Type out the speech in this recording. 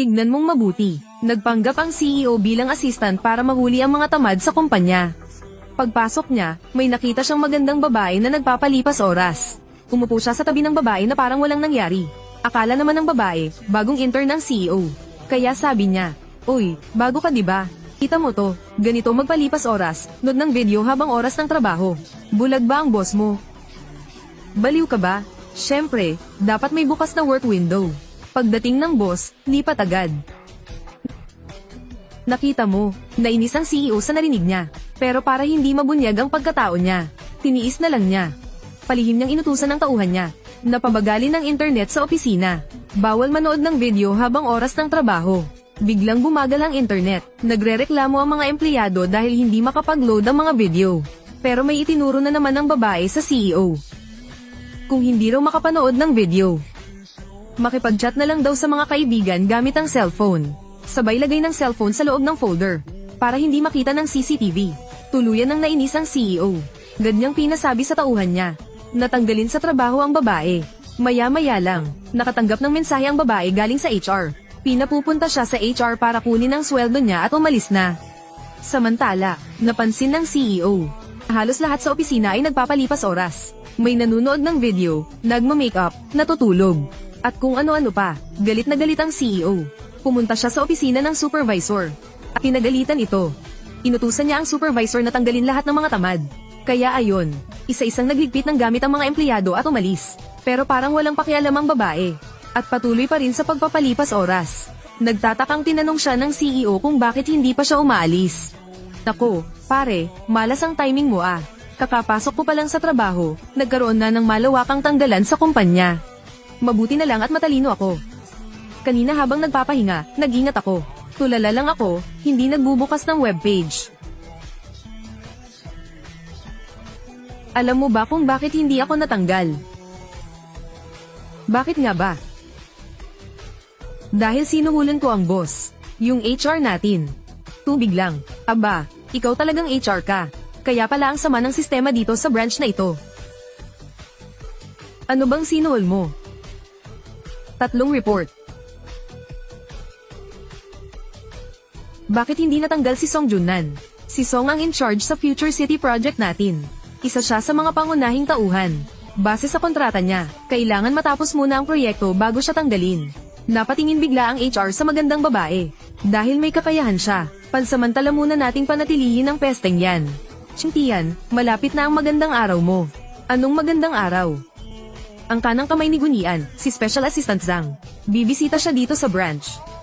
Tignan mong mabuti. Nagpanggap ang CEO bilang assistant para mahuli ang mga tamad sa kumpanya. Pagpasok niya, may nakita siyang magandang babae na nagpapalipas oras. Umupo siya sa tabi ng babae na parang walang nangyari. Akala naman ng babae, bagong intern ng CEO. Kaya sabi niya, Uy, bago ka ba? Kita mo to, ganito magpalipas oras, nod ng video habang oras ng trabaho. Bulag ba ang boss mo? Baliw ka ba? Siyempre, dapat may bukas na work window. Pagdating ng boss, lipat agad. Nakita mo, nainis ang CEO sa narinig niya. Pero para hindi mabunyag ang pagkatao niya, tiniis na lang niya. Palihim niyang inutusan ng tauhan niya. Napabagalin ng internet sa opisina. Bawal manood ng video habang oras ng trabaho. Biglang bumagal ang internet. Nagrereklamo ang mga empleyado dahil hindi makapag-load ang mga video. Pero may itinuro na naman ng babae sa CEO. Kung hindi raw makapanood ng video, makipag-chat na lang daw sa mga kaibigan gamit ang cellphone. Sabay lagay ng cellphone sa loob ng folder, para hindi makita ng CCTV. Tuluyan ng nainis ang CEO. Ganyang pinasabi sa tauhan niya. Natanggalin sa trabaho ang babae. Maya-maya lang, nakatanggap ng mensahe ang babae galing sa HR. Pinapupunta siya sa HR para kunin ang sweldo niya at umalis na. Samantala, napansin ng CEO. Halos lahat sa opisina ay nagpapalipas oras. May nanunood ng video, nagma-makeup, natutulog. At kung ano-ano pa, galit na galit ang CEO. Pumunta siya sa opisina ng supervisor. At pinagalitan ito. Inutusan niya ang supervisor na tanggalin lahat ng mga tamad. Kaya ayon, isa-isang nagligpit ng gamit ang mga empleyado at umalis. Pero parang walang pakialam ang babae. At patuloy pa rin sa pagpapalipas oras. Nagtatakang tinanong siya ng CEO kung bakit hindi pa siya umaalis. Nako, pare, malas ang timing mo ah. Kakapasok ko pa lang sa trabaho, nagkaroon na ng malawakang tanggalan sa kumpanya. Mabuti na lang at matalino ako. Kanina habang nagpapahinga, nag-ingat ako. Tulala lang ako, hindi nagbubukas ng webpage. Alam mo ba kung bakit hindi ako natanggal? Bakit nga ba? Dahil sinuhulan ko ang boss, yung HR natin. Tubig lang. Aba, ikaw talagang HR ka. Kaya pala ang sama ng sistema dito sa branch na ito. Ano bang sinuhol mo? Tatlong report. Bakit hindi natanggal si Song Junnan? Si Song ang in charge sa Future City project natin. Isa siya sa mga pangunahing tauhan. Base sa kontrata niya, kailangan matapos muna ang proyekto bago siya tanggalin. Napatingin bigla ang HR sa magandang babae. Dahil may kakayahan siya, pansamantala muna nating panatilihin ang pesteng yan. Chintian, malapit na ang magandang araw mo. Anong magandang araw? Ang kanang kamay ni Gunian, si Special Assistant Zhang. Bibisita siya dito sa branch.